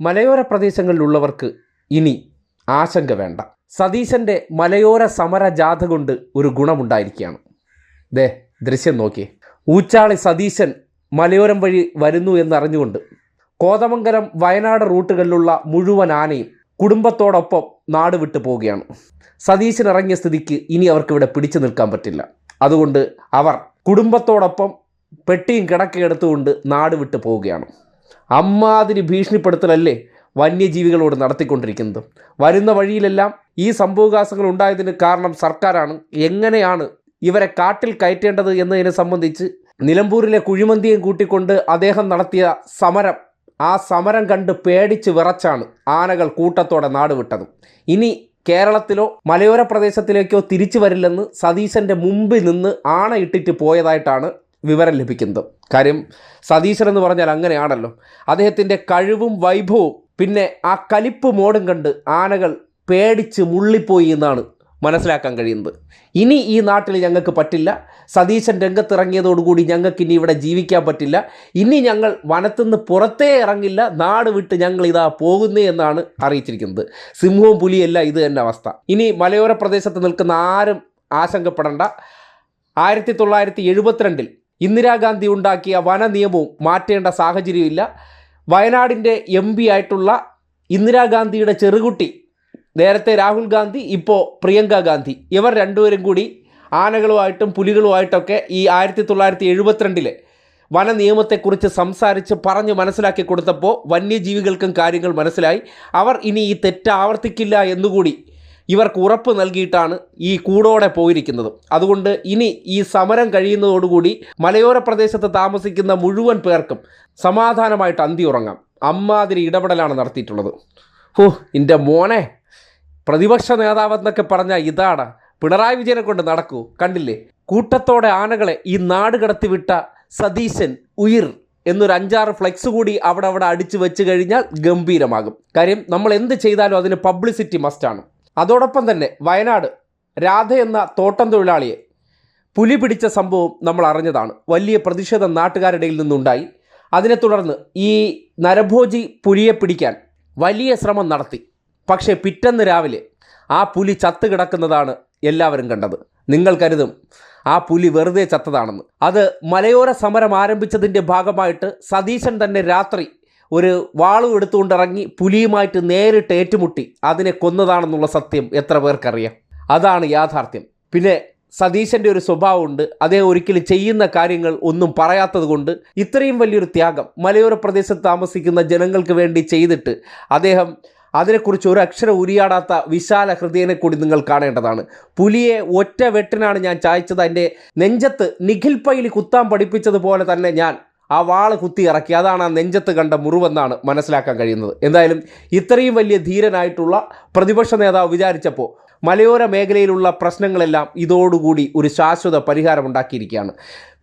മലയോര പ്രദേശങ്ങളിലുള്ളവർക്ക് ഇനി ആശങ്ക വേണ്ട. സതീശന്റെ മലയോര സമര ജാഥ കൊണ്ട് ഒരു ഗുണമുണ്ടായിരിക്കുകയാണ്. ദേ ദൃശ്യം നോക്കിയേ. ഊച്ചാളി സതീശൻ മലയോരം വഴി വരുന്നു എന്നറിഞ്ഞുകൊണ്ട് കോതമംഗലം വയനാട് റൂട്ടുകളിലുള്ള മുഴുവൻ ആനയും കുടുംബത്തോടൊപ്പം നാട് വിട്ടു പോവുകയാണ്. സതീശൻ ഇറങ്ങിയ സ്ഥിതിക്ക് ഇനി അവർക്ക് ഇവിടെ പിടിച്ചു നിൽക്കാൻ പറ്റില്ല. അതുകൊണ്ട് അവർ കുടുംബത്തോടൊപ്പം പെട്ടിയും കിടക്കെടുത്തുകൊണ്ട് നാട് വിട്ടു പോവുകയാണ്. അമ്മാതിരി ഭീഷണിപ്പെടുത്തലല്ലേ വന്യജീവികളോട് നടത്തിക്കൊണ്ടിരിക്കുന്നത്. വരുന്ന വഴിയിലെല്ലാം ഈ സംഭവകാസങ്ങൾ ഉണ്ടായതിന് കാരണം സർക്കാരാണ്. എങ്ങനെയാണ് ഇവരെ കാട്ടിൽ കയറ്റേണ്ടത് എന്നതിനെ സംബന്ധിച്ച് നിലമ്പൂരിലെ കുഴിമന്തിയും കൂട്ടിക്കൊണ്ട് അദ്ദേഹം നടത്തിയ സമരം ആ സമരം കണ്ട് പേടിച്ച് വിറച്ചാണ് ആനകൾ കൂട്ടത്തോടെ നാടുവിട്ടത് ഇനി കേരളത്തിലോ മലയോര പ്രദേശത്തിലേക്കോ തിരിച്ചു വരില്ലെന്ന് സതീശന്റെ മുമ്പിൽ നിന്ന് ആണയിട്ടിട്ട് പോയതായിട്ടാണ് വിവരം ലഭിക്കുന്നത്. കാര്യം സതീശൻ എന്ന് പറഞ്ഞാൽ അങ്ങനെയാണല്ലോ. അദ്ദേഹത്തിന്റെ കഴിവും വൈഭവവും പിന്നെ ആ കലിപ്പ് മോടും കണ്ട് ആനകൾ പേടിച്ച് മുള്ളിപ്പോയി എന്നാണ് മനസ്സിലാക്കാൻ കഴിയുന്നത്. ഇനി ഈ നാട്ടിൽ ഞങ്ങൾക്ക് പറ്റില്ല. സതീശൻ രംഗത്തിറങ്ങിയതോടുകൂടി ഞങ്ങൾക്ക് ഇനി ഇവിടെ ജീവിക്കാൻ പറ്റില്ല. ഇനി ഞങ്ങൾ വനത്തുനിന്ന് പുറത്തേ ഇറങ്ങില്ല. നാട് വിട്ട് ഞങ്ങൾ ഇതാ പോകുന്നേ എന്നാണ് അറിയിച്ചിരിക്കുന്നത്. സിംഹവും പുലിയല്ല ഇത് തന്നെ അവസ്ഥ. ഇനി മലയോര പ്രദേശത്ത് നിൽക്കുന്ന ആരും ആശങ്കപ്പെടേണ്ട. ആയിരത്തി തൊള്ളായിരത്തി എഴുപത്തിരണ്ടിൽ ഇന്ദിരാഗാന്ധി ഉണ്ടാക്കിയ വന നിയമവും മാറ്റേണ്ട സാഹചര്യമില്ല വയനാടിന്റെ എം പി ആയിട്ടുള്ള ഇന്ദിരാഗാന്ധിയുടെ ചെറുകുട്ടി നേരത്തെ രാഹുൽ ഗാന്ധി ഇപ്പോൾ പ്രിയങ്ക ഗാന്ധി. ഇവർ രണ്ടുപേരും കൂടി ആനകളുമായിട്ടും പുലികളുമായിട്ടൊക്കെ ഈ ആയിരത്തി തൊള്ളായിരത്തി എഴുപത്തിരണ്ടിലെ വന നിയമത്തെക്കുറിച്ച് സംസാരിച്ച് പറഞ്ഞ് മനസ്സിലാക്കി കൊടുത്തപ്പോൾ വന്യജീവികൾക്കും കാര്യങ്ങൾ മനസ്സിലായി. അവർ ഇനി ഈ തെറ്റ് ആവർത്തിക്കില്ല എന്നുകൂടി ഇവർക്ക് ഉറപ്പ് നൽകിയിട്ടാണ് ഈ കൂടോടെ പോയിരിക്കുന്നത്. അതുകൊണ്ട് ഇനി ഈ സമരം കഴിയുന്നതോടുകൂടി മലയോര പ്രദേശത്ത് താമസിക്കുന്ന മുഴുവൻ പേർക്കും സമാധാനമായിട്ട് അന്തി ഉറങ്ങാം. അമ്മാതിരി ഇടപെടലാണ് നടത്തിയിട്ടുള്ളത്. ഹോ എന്റെ മോനെ. പ്രതിപക്ഷ നേതാവെന്നൊക്കെ പറഞ്ഞാൽ ഇതാണ് പിണറായി വിജയനെ കൊണ്ട് നടക്കൂ. കണ്ടില്ലേ? കൂട്ടത്തോടെ ആനകളെ ഈ നാട് കടത്തിവിട്ട സതീശൻ ഉയിർ എന്നൊരു അഞ്ചാറ് ഫ്ലെക്സ് കൂടി അവിടെ അവിടെ അടിച്ചു വെച്ച് കഴിഞ്ഞാൽ ഗംഭീരമാകും. കാര്യം നമ്മൾ എന്ത് ചെയ്താലും അതിന് പബ്ലിസിറ്റി മസ്റ്റാണ്. അതോടൊപ്പം തന്നെ വയനാട് രാധ എന്ന തോട്ടം തൊഴിലാളിയെ പുലി പിടിച്ച സംഭവം നമ്മൾ അറിഞ്ഞതാണ്. വലിയ പ്രതിഷേധം നാട്ടുകാരുടെയിൽ നിന്നുണ്ടായി. അതിനെ തുടർന്ന് ഈ നരഭോജി പുലിയെ പിടിക്കാൻ വലിയ ശ്രമം നടത്തി. പക്ഷേ പിറ്റന്ന് രാവിലെ ആ പുലി ചത്ത് കിടക്കുന്നതാണ് എല്ലാവരും കണ്ടത്. നിങ്ങൾ കരുതും ആ പുലി വെറുതെ ചത്തതാണെന്ന്. അത് മലയോര സമരം ആരംഭിച്ചതിന്റെ ഭാഗമായിട്ട് സതീശൻ തന്നെ രാത്രി ഒരു വാളും എടുത്തുകൊണ്ടിറങ്ങി പുലിയുമായിട്ട് നേരിട്ട് ഏറ്റുമുട്ടി അതിനെ കൊന്നതാണെന്നുള്ള സത്യം എത്ര പേർക്കറിയാം? അതാണ് യാഥാർത്ഥ്യം. പിന്നെ സതീശന്റെ ഒരു സ്വഭാവമുണ്ട്. അദ്ദേഹം ഒരിക്കലും ചെയ്യുന്ന കാര്യങ്ങൾ ഒന്നും പറയാത്തത് കൊണ്ട് ഇത്രയും വലിയൊരു ത്യാഗം മലയോര പ്രദേശത്ത് താമസിക്കുന്ന ജനങ്ങൾക്ക് വേണ്ടി ചെയ്തിട്ട് അദ്ദേഹം അതിനെക്കുറിച്ച് ഒരു അക്ഷരം ഉരിയാടാത്ത വിശാല ഹൃദയനെ കൂടി നിങ്ങൾ കാണേണ്ടതാണ്. പുലിയെ ഒറ്റ വെട്ടിനാണ് ഞാൻ ചായച്ചത്. അതിന്റെ നെഞ്ചത്ത് നിഖിൽ പൈലി കുത്താൻ പഠിപ്പിച്ചതുപോലെ തന്നെ ഞാൻ ആ വാൾ കുത്തി ഇറക്കി. അതാണ് ആ നെഞ്ചത്ത് കണ്ട മുറിവെന്നാണ് മനസ്സിലാക്കാൻ കഴിയുന്നത്. എന്തായാലും ഇത്രയും വലിയ ധീരനായിട്ടുള്ള പ്രതിപക്ഷ നേതാവ് വിചാരിച്ചപ്പോൾ മലയോര മേഖലയിലുള്ള പ്രശ്നങ്ങളെല്ലാം ഇതോടുകൂടി ഒരു ശാശ്വത പരിഹാരം ഉണ്ടാക്കിയിരിക്കുകയാണ്.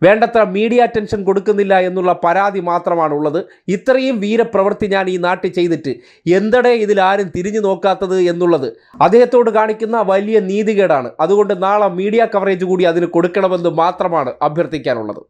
വേണ്ടത്ര മീഡിയ അറ്റൻഷൻ കൊടുക്കുന്നില്ല എന്നുള്ള പരാതി മാത്രമാണുള്ളത്. ഇത്രയും വീരപ്രവൃത്തി ഞാൻ ഈ നാട്ടിൽ ചെയ്തിട്ട് എന്തടെ ഇതിലാരും തിരിഞ്ഞു നോക്കാത്തത് എന്നുള്ളത് അദ്ദേഹത്തോട് കാണിക്കുന്ന വലിയ നീതികേടാണ്. അതുകൊണ്ട് നാളെ മീഡിയ കവറേജ് കൂടി അതിന് കൊടുക്കണമെന്ന് മാത്രമാണ് അഭ്യർത്ഥിക്കാനുള്ളത്.